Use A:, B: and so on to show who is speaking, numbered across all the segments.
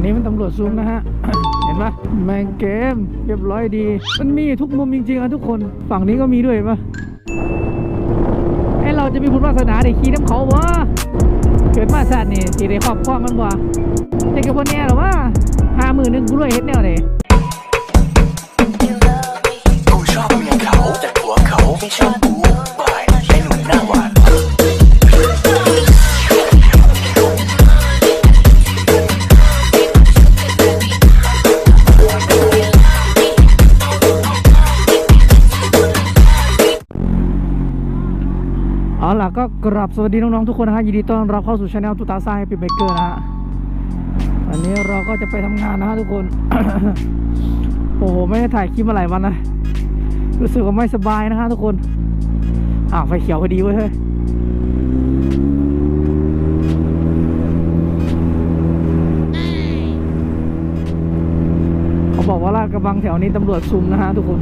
A: นนี้มันตำรวจซูมนะฮะ เห็นปะแมงเกมเรียบร้อยดี มันมีทุกมุมจริงๆอะทุกคน ฝั่งนี้ก็มีด้วยเห็นปะไอเราจะมีบุญวาสนาได้ขี่น้ำเขาวะเกิดมาชาตินี่สีได้ครอบครองมันวะจะกับคนแน่หรอวะห้าหมื่นหนึ่งกูรวยเฮ็ดแนวไหน
B: กูชอบเมียเขาแต่ผัวเขาไม่ชอบกู
A: ก็กราบสวัสดีน้องๆทุกคนนะฮะยินดีต้อนรับเข้าสู่ช anel ตุตาซ่าให้ปิเบเกอร์นะฮะวันนี้เราก็จะไปทำงานนะฮะทุกคน โอ้โหไม่ได้ถ่ายคลิปมาหลายวันนะรู้สึกว่าไม่สบายนะฮะทุกคนอ้าวไฟเขียวพอดีเว้ยเฮ้ยเขาบอกว่าลาดกระบังแถวนี้ตำรวจซุมนะฮะทุกคน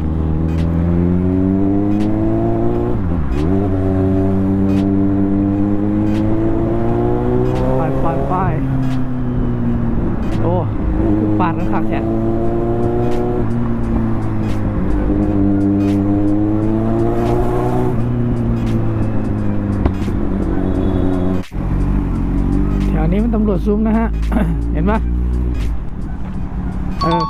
A: นี้มันตำรวจซุ้มนะฮะ เห็นปะเออ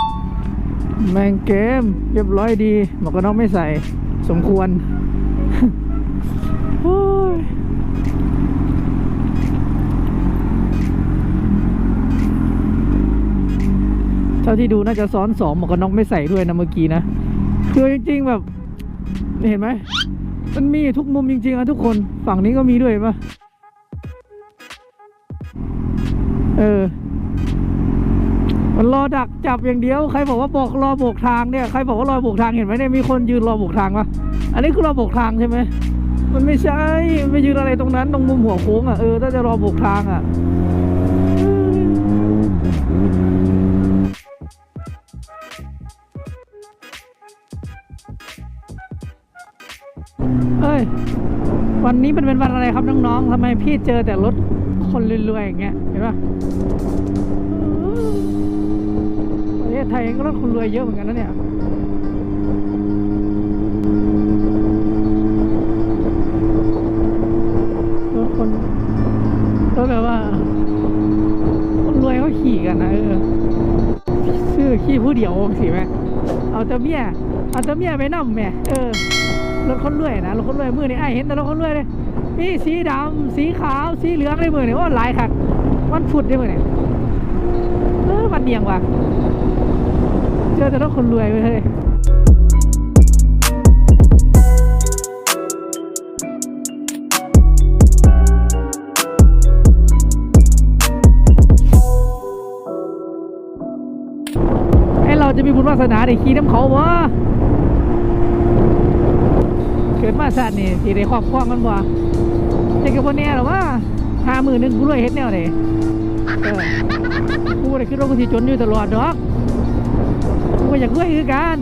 A: แมงเกมเรียบร้อยดีหมวกกันน็อกไม่ใส่สมควรโอ้ยเท่าที่ดูน่าจะซ้อนสองหมวกกันน็อกไม่ใส่ด้วยนะเมื่อกี้นะคือจริงๆแบบ เห็นไหมมันมีทุกมุมจริงๆอะทุกคนฝั่งนี้ก็มีด้วยปะ เออ มันรอดักจับอย่างเดียว ใครบอกว่าบอกรอโบกทางเนี่ย ใครบอกว่ารอโบกทางเห็นไหมเนี่ย มีคนยืนรอโบกทางปะอันนี้คือรอโบกทางใช่ไหม มันไม่ใช่ ไม่ยืนอะไรตรงนั้น ตรงมุมหัวโค้งอะ เออ ถ้าจะรอโบกทางอะเอ้ย วันนี้เป็นเป็นวันอะไรครับน้องๆทำไมพี่เจอแต่รถ คนรวยๆอย่างเงี้ยเห็นปะประเทศไทยเองก็รถคนรวยเยอะเหมือนกันนะเนี่ยรถคนรถแบบว่า คนรวยเขาขี่กันนะเออซื้อขี่ผู้เดียวสิแม่เอาแต่เมียเอาแต่เมียไปนั่มแม่เออรถคนรวยนะรถคนรวยมือนี่ไอเห็นแต่รถคนรวยเลย มีสีดำสีขาวสีเหลืองในมือนี่โอ้หลายคักมันฟุดในมือนี่เออมันเนียงว่ะเจอแต่รถคนรวยไปเลยไอเราจะมีบุญวาสนาได้ขี่น้ำเขาวะ กิดมาชาตินี่สีได้ครอบครองมันบ่จะกับคนแน่หรอว่าห้าหมื่นหนึ่งกูรวยเฮ็ดแนวไหนเออกูบ่ได้คิดว่ากูสิจนอยู่ตลอดดอกกูก็อยากรวยคือกัน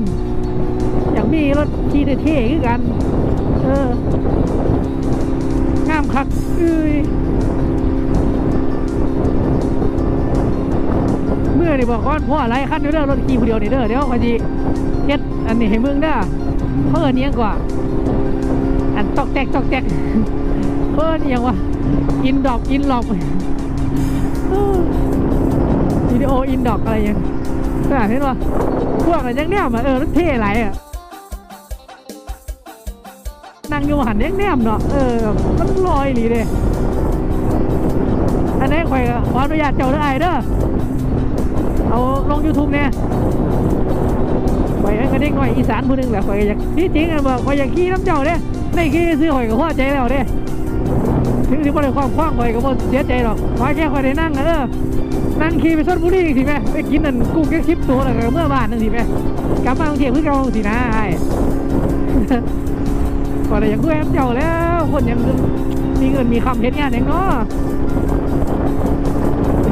A: อยากมีรถขี่เท่ๆคือกัน เอองามคักเอ้ยเมื่อนี่บอกก่อนพ่ออะไรคันเด้อรถขี่ผู้เดียวนี่เด้อเดี๋ยวขอยสิเฮ็ดอันนี้ให้มึงเด้อเขาเอิ้นอิหยังกว่า อันตอกแตกตอกแตกเออนี่ยังวะอินดอกอินหลอกวิดีโออินดอกอะไรยังขนาดนี้วะพวกอะไรยังแนมอะเออรถเท่ไรอะนั่งอยู่หันยังแนมเนาะเออมันลอยหลีเลยอันนี้ข่อยขออนุญาตเจ้าเด้อไอเด้อเอาลง YouTube เนี่ยข่อยเองก็เด็กหน่อยอีสานผู้หนึงแหละข่อยอยากที่จริงอะบอกข่อยอยากขี่น้ำเจ้าเด้ ในขี่ซื้อข่อยก็พอใจแล้วเด้ถึงที่บ่ได้ความคว้างข่อยก็บ่เสียใจหรอกขอแค่ข่อยได้นั่งอะเด้อนั่งขี่ไปชลบุรีสิแม่ไปกินนั่นกุ้งแค่คลิปตัวแล้วก็เมื่อบ้านนั่นสิแม่กลับมากรุงเทพคือเก่าสินะไอ้ก็เลยอยากคุยกับเจ้าแล้ว คนยังมีเงินมีคำเฮ็ดงานอย่างเนาะ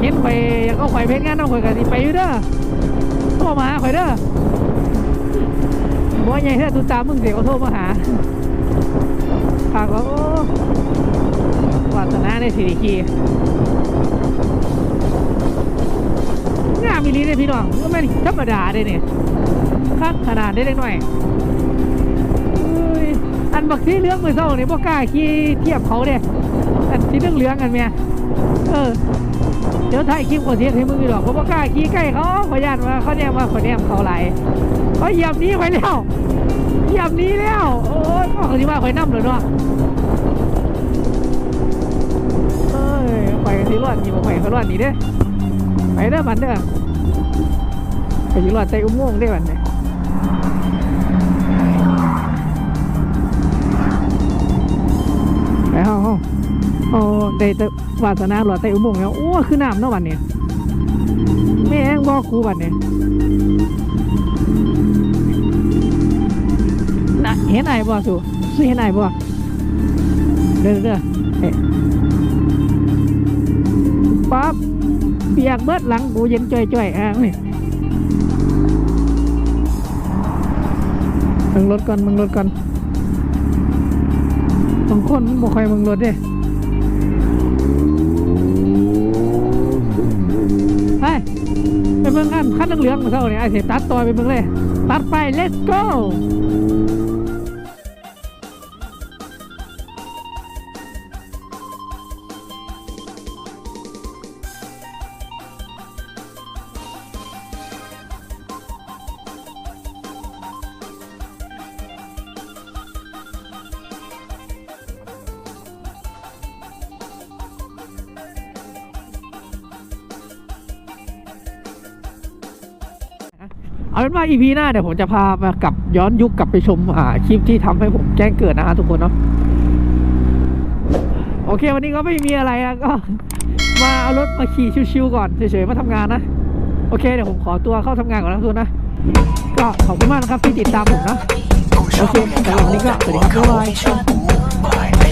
A: เห็นไปอยากเอาข่อยเฮ็ดงานเอาข่อยก็สิไปอยู่เด้อโทรมาหาข่อยเด้อบ่ใหญ่แท้ตูตามมึงเสียก็โทรมาหา ฝากว่าโอ้วาสนาในสิริคีงอีลีเลยพี่น้องก็ไม่ธรรมดาเลยเนี่ยคักขนาดได้เล็กน้อยอ้ยอันบักที่เลี้ยงมือเศร้าเนี่ยพวกกล้าขี่เทียบเขาเนี่ยอันที่เรื่องเลี้ยงกันเมียเออ เดี๋ยวถ่ายคลิปก่อนเทียบให้มึงดีดอกเพราะพว่ากล้าขี่ใกล้เขาขอญาตว่าเขาเนี่ยมาขอเนี่ยเขาไหลเขาเหยียบนี้ไปแล้ว ยียบนี้แล้ว โอ้ยพ่อเขาที่ว่าคอยนั่เลยเนาะเอ้ยไปที่รอดนี่บอกไปเขารอดนี่เด้อไปเด้อบันเด้อไปอยู่รอดใจอุ้มโมงได้อบันเนี่ยไปห้องห้องโอ้ได้แต่วาสนาหลอดใจอุ้มโมงแล้วโอ้คือน้ำเนาะบันเนี่ยแม่งบอกกูบันเนี่ย เห็นไหนบ่สูสูเห็นไหนบ่เด้อเด้อเฮ้ปั๊บเปียกเบิดหลังกูเย็นจ่อยๆอ่างนี่มึงรถก่อนมึงรถก่อนบางคนบ่ค่อยมึงรถเด้ไปไปเบิ่งกันคันเหลืองมาเท่านี่ไอ้เสตัดต่อยไปเบิ่งเลย ตัดไป let's go เอาเป็นว่า EP หน้าเดี๋ยวผมจะพามากลับย้อนยุคกลับไปชมอ่าคลิปที่ทำให้ผมแจ้งเกิดนะฮะทุกคนเนาะโอเค วันนี้ก็ไม่มีอะไรนะก็ มาเอารถมาขี่ชิวๆก่อนเฉยๆมาทำงานนะ โอเคเดี๋ยวผมขอตัวเข้าทำงานก่อนนะทุกคนนะ ก็ขอบคุณมากนะครับที่ติดตามผมนะ
B: กูชอบเมียเขาแต่ผัวเขาไม่ชอบกู